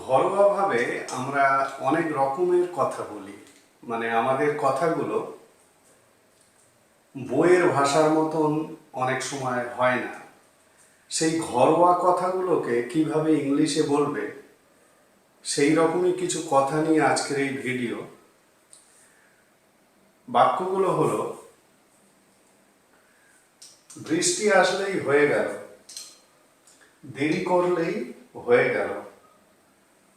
ঘরোয়াভাবে আমরা অনেক রকমের কথা বলি। মানে আমাদের কথাগুলো বইয়ের ভাষার মতন অনেক সময় হয় না। সেই ঘরোয়া কথাগুলোকে কীভাবে ইংলিশে বলবে সেই রকমই কিছু কথা নিয়ে আজকের এই ভিডিও। বাক্যগুলো হলো, বৃষ্টি আসলেই হয়ে গেল, দেরি করলেই হয়ে গেল।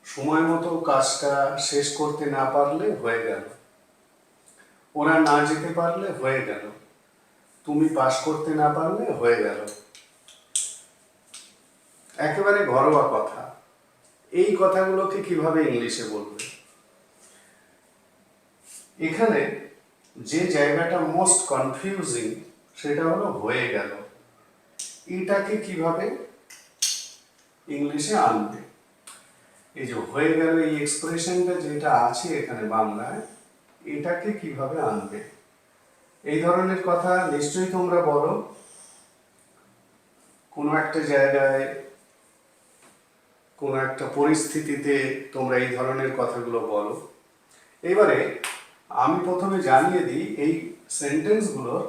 সময় মতো কাজটা শেষ করতে না পারলে হয়ে গেল। ওরা না যেতে পারলে হয়ে গেল। তুমি পাশ করতে না পারলে হয়ে গেল। একেবারে ঘরোয়া কথা। এই কথাগুলোকে কীভাবে ইংলিশে বলবে? এখানে যে জায়গাটা মোস্ট কনফিউজিং সেটা হলো হয়ে গেল। এটাকে কীভাবে? ইংলিশে আনবে। এই যে হয়ে গেল এই এক্সপ্রেশনটা যেটা আছে এখানে বাংলায়, এটাকে কীভাবে আনবে? এই ধরনের কথা নিশ্চয়ই তোমরা বলো। কোনো একটা জায়গায়, কোনো একটা পরিস্থিতিতে তোমরা এই ধরনের কথাগুলো বলো। এবারে আমি প্রথমে জানিয়ে দিই এই সেন্টেন্সগুলোর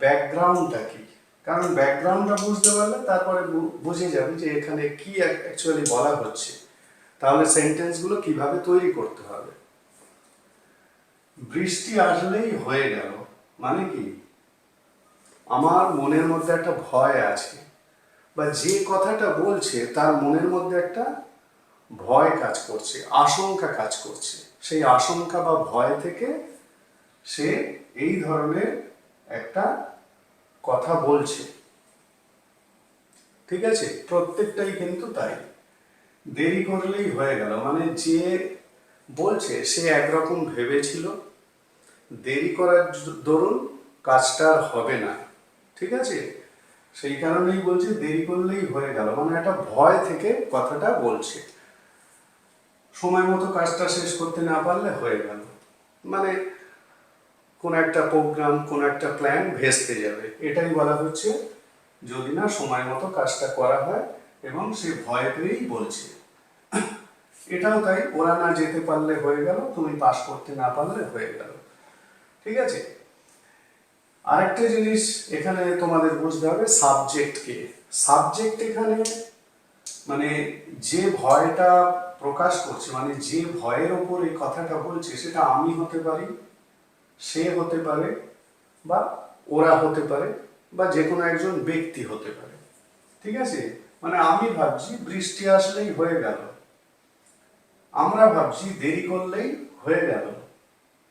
ব্যাকগ্রাউন্ডটা কি। কারণ ব্যাকগ্রাউন্ডটা বুঝতে পারলে তারপরে বুঝে যাবে যে এখানে কি অ্যাকচুয়ালি বলা হচ্ছে। তাহলে সেন্টেন্সগুলো কীভাবে তৈরি করতে হবে? বৃষ্টি আসলেই হয়ে গেল মানে কি? আমার মনের মধ্যে একটা ভয় আছে, বা যে কথাটা বলছে তার মনের মধ্যে একটা ভয় কাজ করছে, আশঙ্কা কাজ করছে। সেই আশঙ্কা বা ভয় থেকে সে এই ধরনের একটা কথা বলছে। ঠিক আছে? প্রত্যেকটাই কিন্তু তাই। দেরি করলেই হয়ে গেল। মানে যে বলছে, সে একরকম ভেবেছিল, দেরি করার দরুন কাজটা আর হবে না। ঠিক আছে? সেই কারণেই বলছে, দেরি করলেই হয়ে গেল। মানে একটা ভয় থেকে কথাটা বলছে। সময় মতো কাজটা শেষ করতে না পারলে হয়ে গেল। মানে কোন একটা প্রোগ্রাম, কোন একটা প্ল্যান ভেস্তে যাবে। এটাই বলা হচ্ছে, যদি না সময় মতো কাজটা করা হয়, এবং সে ভয় পেয়েই বলছে। এটাও তাই, ওরা না যেতে পারলে হয়ে গেল, তুমি পাশ করতে না পারলে হয়ে গেল। ঠিক আছে? আরেকটা জিনিস এখানে তোমাদের বুঝতে হবে সাবজেক্টকে সাবজেক্ট এখানে মানে যে ভয়টা প্রকাশ করছে মানে যে ভয়ের ওপর এই কথাটা বলছে, সেটা আমি হতে পারি, সে হতে পারে, বা ওরা হতে পারে, বা যে কোনো একজন ব্যক্তি হতে পারে। ঠিক আছে? মানে আমি ভাবছি বৃষ্টি আসলেই হয়ে গেল। আমরা ভাবছি দেরি করলেই হয়ে গেল।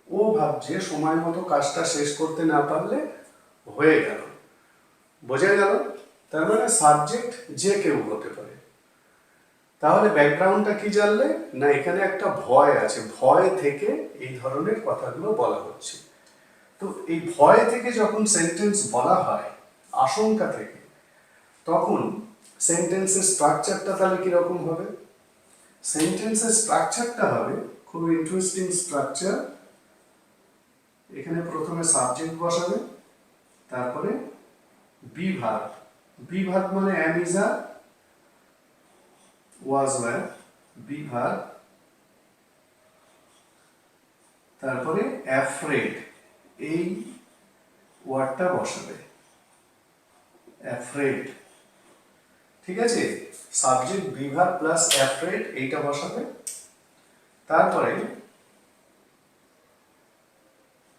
ও ভাবছে সময় মতো কাজটা শেষ করতে না পারলে হয়ে গেল। বোঝা গেল? তার মানে সাবজেক্ট যে কেউ হতে পারে। তাহলে ব্যাকগ্রাউন্ডটা কি জানলে? না, এখানে একটা ভয় আছে। ভয় থেকে এই ধরনের কথাগুলো বলা হচ্ছে। তো এই ভয় থেকে যখন সেন্টেন্স বলা হয়, আশঙ্কা থেকে, তখন সেন্টেন্সের স্ট্রাকচারটা তাহলে কীরকম হবে? সেন্টেন্সের স্ট্রাকচারটা হবে, খুব ইন্টারেস্টিং স্ট্রাকচার এখানে প্রথমে সাবজেক্ট বসাবে, তারপরে বিভাগ। বিভাগ মানে অ্যামিজা ওয়াজ ওয়ার বিভাগ। তারপরে অ্যাফ্রেড এই ওয়ার্ডটা বসাবে। অ্যাফ্রেড ঠিক আছে? সাবজেক্ট বিভাগ প্লাস অ্যাফ্রেড এইটা বসাবে। তারপরে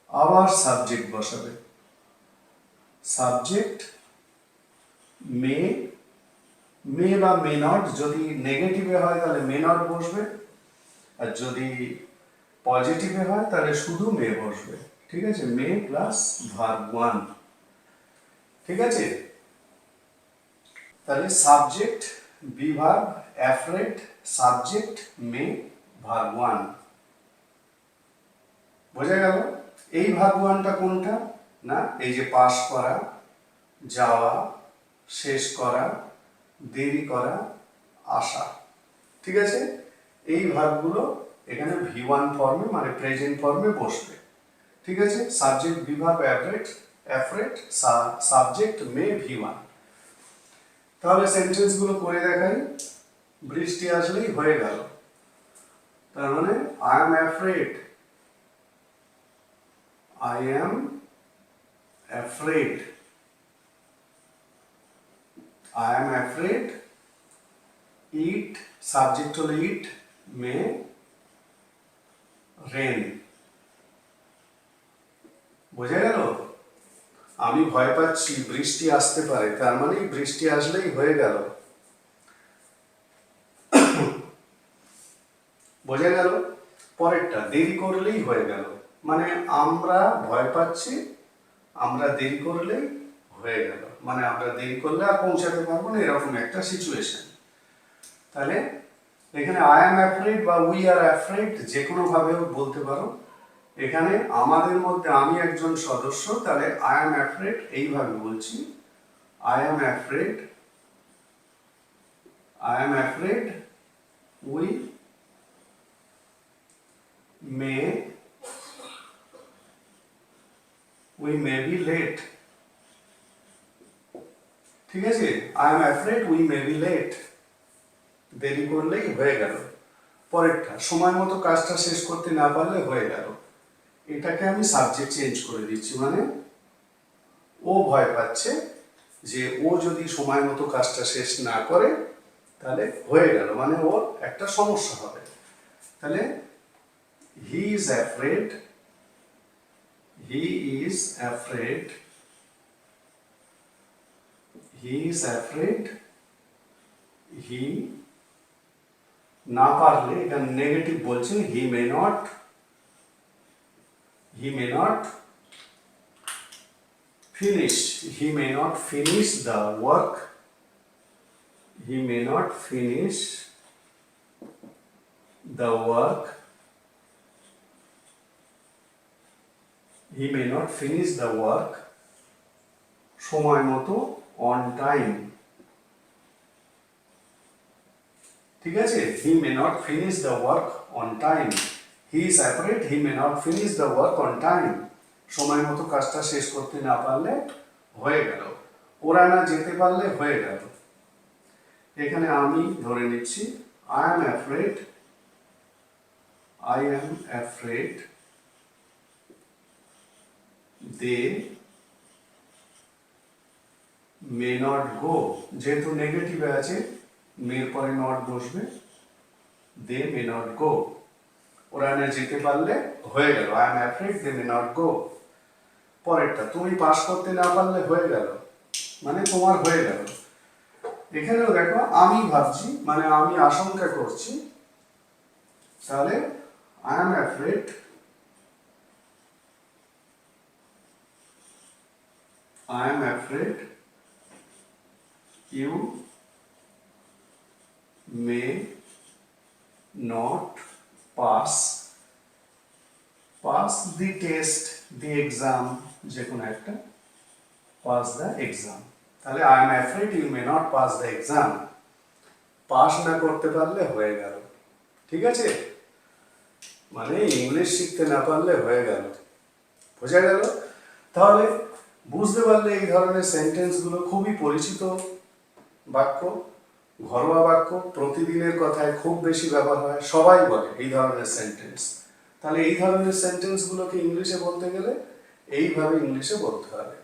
আবার সাবজেক্ট বসাবে। সাবজেক্ট মে মে বা মে নট যদি নেগেটিভে হয় তাহলে মে নট বসবে। আর যদি পজিটিভে হয় তাহলে শুধু মে বসবে। ঠিক আছে? মে প্লাস ভার্ব ওয়ান ঠিক আছে? তাহলে সাবজেক্ট বিভাগ অ্যাফ্রেড সাবজেক্ট মে ভাগ ওয়ান বোঝা গেল? এই ভাগ ওয়ানটা কোনটা? না, এই যে পাস করা, যাওয়া, শেষ করা, দেরি করা, আসা। ঠিক আছে? এই ভাগগুলো এখানে ভি ওয়ান ফর্মে মানে প্রেজেন্ট ফর্মে বসবে। ঠিক আছে? সাবজেক্ট বিভাগ afraid afraid subject may V one তাহলে সেন্টেন্সগুলো করে দেখাই। বৃষ্টি আসলেই হয়ে গেল। তার মানে I am afraid I am afraid I am afraid it subject হলো ইট মে রেন বোঝা গেল আমি ভয় পাচ্ছি বৃষ্টি আসতে পারে। তার মানে বৃষ্টি আসলেই হয়ে গেল। বোঝা গেল? পরেরটা, দেরি করলেই হয়ে গেল। মানে আমরা ভয় পাচ্ছি, আমরা দেরি করলেই হয়ে গেল। মানে আমরা দেরি করলে আর পৌঁছাতে পারব না, এরকম একটা সিচুয়েশন তাহলে এখানে আই এম অ্যাফ্রেড বা উই আর অ্যাফ্রেড যে কোনো ভাবেও বলতে পারো। এখানে আমাদের মধ্যে আমি একজন সদস্য, তাহলে আই এম অ্যাফ্রেড এইভাবে বলছি। I am afraid I am afraid we may we may be late ঠিক আছে? I am afraid we may be late দেরি করলেই হয়ে গেল। পরেরটা, সময় মতো কাজটা শেষ করতে না পারলে হয়ে গেল। এটাকে আমি সাবজেক্ট চেঞ্জ করে দিচ্ছি মানে ও ভয় পাচ্ছে যে ও যদি সময় মতো কাজটা শেষ না করে, তাহলে হয়ে গেল মানে ওর একটা সমস্যা হবে। তাহলে he is afraid he is afraid he is afraid he না পারলে এটা নেগেটিভ বলছেন he may not he may not finish he may not finish the work he may not finish the work he may not finish the work সময় মতো on time ঠিক আছে he may not finish the work on time He is he may not finish the work on time সময় মতো কাজটা শেষ করতে না পারলে হয়ে গেল। ওরা না যেতে পারলে হয়ে গেল। এখানে আমি ধরে নিচ্ছি I am afraid I am afraid they may not go যেহেতু নেগেটিভে আছে মের পরে নট বসবে দে মে নট গো ওরা যেতে পারলে হয়ে গেল। I am afraid they may not go পরেরটা, তুমি পাস করতে না পারলে হয়ে গেল। মানে তোমার হয়ে গেল। এখানেও দেখো, আমি ভাবছি মানে আমি আশঙ্কা করছি, তাহলে I am afraid I am afraid you may not pass pass the test, the exam যে কোনো একটা, pass the exam. তাহলে I am afraid you may not pass the exam. Pass না করতে পারলে হয়ে গেল। ঠিক আছে? মানে ইংলিশ শিখতে না পারলে হয়ে গেল। বোঝা গেল? তাহলে বুঝতে পারলে এই ধরনের সেন্টেন্সগুলো খুবই পরিচিত বাক্য, ঘরোয়া বাক্য, প্রতিদিনের কথায় খুব বেশি ব্যবহার হয়, সবাই বলে এই ধরনের সেন্টেন্স। তাহলে এই ধরনের সেন্টেন্সগুলোকে ইংলিশে বলতে গেলে এইভাবে ইংলিশে বলতে হবে।